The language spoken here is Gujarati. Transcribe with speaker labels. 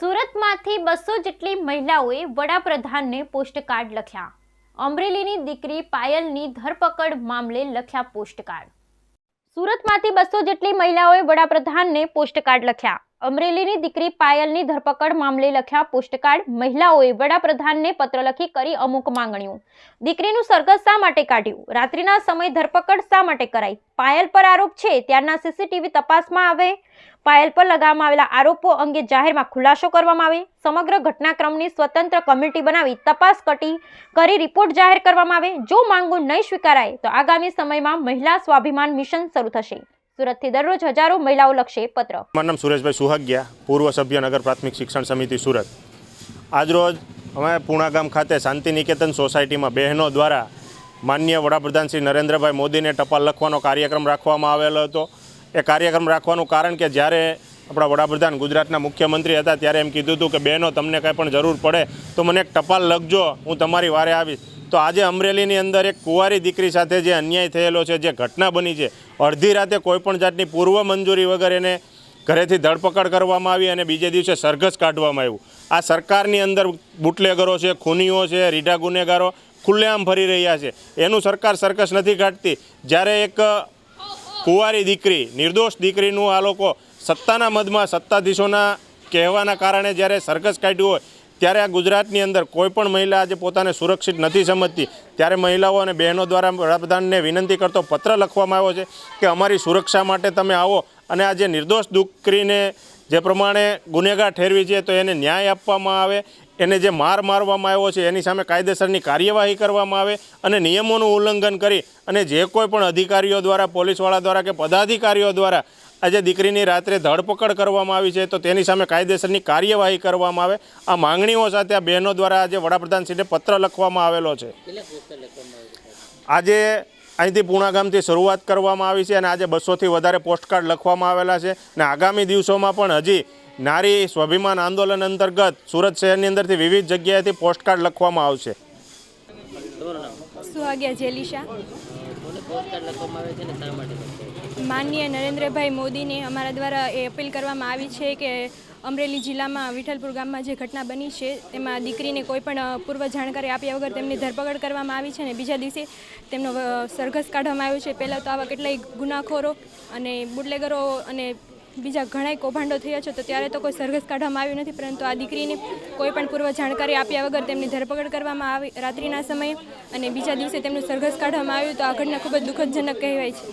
Speaker 1: સુરતમાંથી બસો જેટલી મહિલાઓએ વડાપ્રધાનને પોસ્ટકાર્ડ લખ્યા. અમરેલીની દીકરી પાયલની ધરપકડ મામલે લખ્યા પોસ્ટકાર્ડ. સુરતમાંથી બસો જેટલી મહિલાઓએ વડાપ્રધાનને પોસ્ટકાર્ડ લખ્યા. અમરેલીની દીકરી પાયલની ધરપકડ મામલે લખ્યા પોસ્ટકાર્ડ મહિલાઓએ વડાપ્રધાનને પત્ર લખી કરી અમુક માંગણીઓ. દીકરીનું સરઘસ શા માટે કાઢ્યું? રાત્રિના સમયે ધરપકડ શા માટે કરાઈ? પાયલ પર આરોપ છે, ત્યારના સીસીટીવી તપાસમાં આવે? પાયલ પર લગાવવામાં આવેલા આરોપો અંગે જાહેરમાં ખુલાસો કરવામાં આવે? સમગ્ર ઘટનાક્રમની સ્વતંત્ર કમિટી બનાવી તપાસ કટી કરી રિપોર્ટ જાહેર કરવામાં આવે? જો માંગો નહીં સ્વીકારાય, તો આગામી સમયમાં મહિલા સ્વાભિમાન મિશન શરૂ થશે. સુરતથી દરરોજ હજારો મહિલાઓ લખશે પત્ર.
Speaker 2: મારું નામ સુરેશભાઈ સુહાગ્યા, પૂર્વ સભ્ય નગર પ્રાથમિક શિક્ષણ સમિતિ સુરત. આજરોજ અમે પૂણા ગામ ખાતે શાંતિ નિકેતન સોસાયટીમાં બહેનો દ્વારા માન્ય વડાપ્રધાન શ્રી નરેન્દ્રભાઈ મોદીને ટપાલ લખવાનો કાર્યક્રમ રાખવામાં આવેલો હતો. એ કાર્યક્રમ રાખવાનું કારણ કે જ્યારે આપણા વડાપ્રધાન ગુજરાતના મુખ્યમંત્રી હતા ત્યારે એમ કીધું હતું કે, બહેનો, તમને કંઈ પણ જરૂર પડે તો મને એક ટપાલ લખજો, હું તમારી વારે આવીશ. તો આજે અમરેલીની અંદર એક કુંવારી દીકરી સાથે જે અન્યાય થયેલો છે, જે ઘટના બની છે, અડધી રાતે કોઈપણ જાતની પૂર્વ મંજૂરી વગર એને ઘરેથી ધરપકડ કરવામાં આવી અને બીજે દિવસે સરઘસ કાઢવામાં આવ્યું. આ સરકારની અંદર બુટલેગરો છે, ખૂનીઓ છે, રીઢા ગુનેગારો ખુલ્લેઆમ ફરી રહ્યા છે. એનું સરકાર સરકસ નથી કાઢતી. જ્યારે એક કુંવારી દીકરી, નિર્દોષ દીકરીનું આ લોકો સત્તાના મદમાં સત્તાધીશોના કહેવાના કારણે જ્યારે સરઘસ કાઢ્યું હોય ત્યારે આ ગુજરાતની અંદર કોઈ પણ મહિલા આજે પોતાને સુરક્ષિત નથી સમજતી. ત્યારે મહિલાઓ અને બહેનો દ્વારા વડાપ્રધાનને વિનંતી કરતો પત્ર લખવામાં આવ્યો છે કે અમારી સુરક્ષા માટે તમે આવો અને આ જે નિર્દોષ દીકરીને જે પ્રમાણે ગુનેગાર ઠેરવી છે તો એને ન્યાય આપવામાં આવે, એને જે માર મારવામાં આવ્યો છે એની સામે કાયદેસરની કાર્યવાહી કરવામાં આવે અને નિયમોનું ઉલ્લંઘન કરી અને જે કોઈ પણ અધિકારીઓ દ્વારા, પોલીસવાળા દ્વારા કે પદાધિકારીઓ દ્વારા આજે દીકરીની રાત્રે ધરપકડ કરવામાં આવી છે તો તેની સામે કાયદેસરની કાર્યવાહી કરવામાં આવે. આ માંગણીઓ સાથે આ બહેનો દ્વારા આજે વડાપ્રધાનશ્રીને પત્ર લખવામાં આવેલો છે? આજે અહીંથી પૂણા ગામથી શરૂઆત કરવામાં આવી છે અને આજે બસોથી વધારે પોસ્ટકાર્ડ લખવામાં આવેલા છે. અને આગામી દિવસોમાં પણ હજી નારી સ્વાભિમાન આંદોલન અંતર્ગત સુરત શહેરની અંદરથી વિવિધ જગ્યાએથી પોસ્ટકાર્ડ લખવામાં આવશે.
Speaker 3: સુહાગ્યા જેલિશા માનનીય નરેન્દ્રભાઈ મોદીને અમારા દ્વારા એ અપીલ કરવામાં આવી છે કે અમરેલી જિલ્લામાં વિઠ્ઠલપુર ગામમાં જે ઘટના બની છે, તેમાં દીકરીને કોઈ પણ પૂર્વ જાણકારી આપ્યા વગર તેમની ધરપકડ કરવામાં આવી છે અને બીજા દિવસે તેમનો સરઘસ કાઢવામાં આવ્યો છે. પહેલાં તો આવા કેટલાય ગુનાખોરો અને બુટલેગરો અને બીજા ઘણાય કૌભાંડો થયા છે, તો ત્યારે તો કોઈ સરઘસ કાઢવામાં આવ્યું નથી, પરંતુ આ દીકરીની કોઈ પણ પૂર્વ જાણકારી આપ્યા વગર તેમની ધરપકડ કરવામાં આવી રાત્રિના સમયે અને બીજા દિવસે તેમનું સરઘસ કાઢવામાં આવ્યું, તો આ ઘટના ખૂબ જ દુઃખદજનક કહેવાય છે.